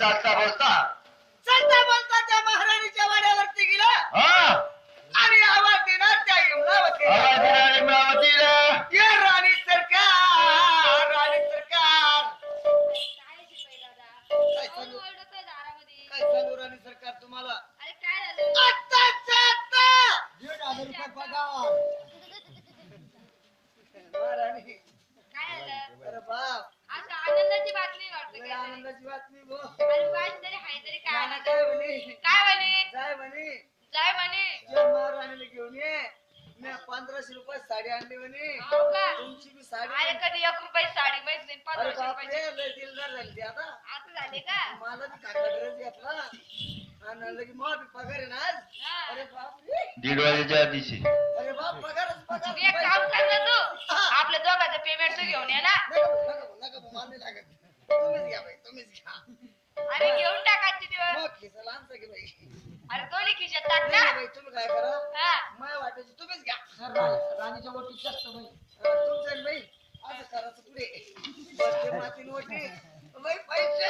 चालता बोलता. चालता बोलता त्या महाराणीच्या वाड्यावरती गेला. आणि आवाज दिला त्या इमरावती इमरावतीला. ये राणी सरकार राणी सरकार. तुम्हाला? काय झालं? काय झालं? बाप. आनंदाची बातमी वाटते आनंदाची बातमी बो. काय म्हणे? जाय म्हणे. जाय म्हणे. जय महाराणीला घेऊन ये. मी पंधराशे रुपये साडी आणली म्हणे. हो का? तुमची बी साडी अरे कधी एक रुपये साडी माहीत नाही अरे पंधराशे बापरे रुपयाची लय दिलदार झाली ती आता. आता झाले का? मला बी काका ड्रेस घेतला. आणि लगे मग बी पगार आहे ना आज. हा. अरे बापरे. दीड वाजेच्या आधीची. अरे बाप पगारच पगार तू एक काम कर ना तू. आपल्या दोघांचं पेमेंट तू घेऊन ये ना. नका भाऊ, नका भाऊ, नका भाऊ, मला नाही. लागत तुम्हीच घ्या बाई तुम्हीच घ्या. अरे घेऊन खिसा आमचं की बाई. अरे दोन्ही खिशात टाक नाही ना. बाई तुम्ही काय करा? हा. माय वाटायची तुम्हीच घ्या. राणीच्या ओटीत जास्त बाई. अं, तुमचं आणि बाई. असं करायचं पुढे. बसते मातीन ओटी बाई पैसे.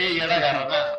llegué y era.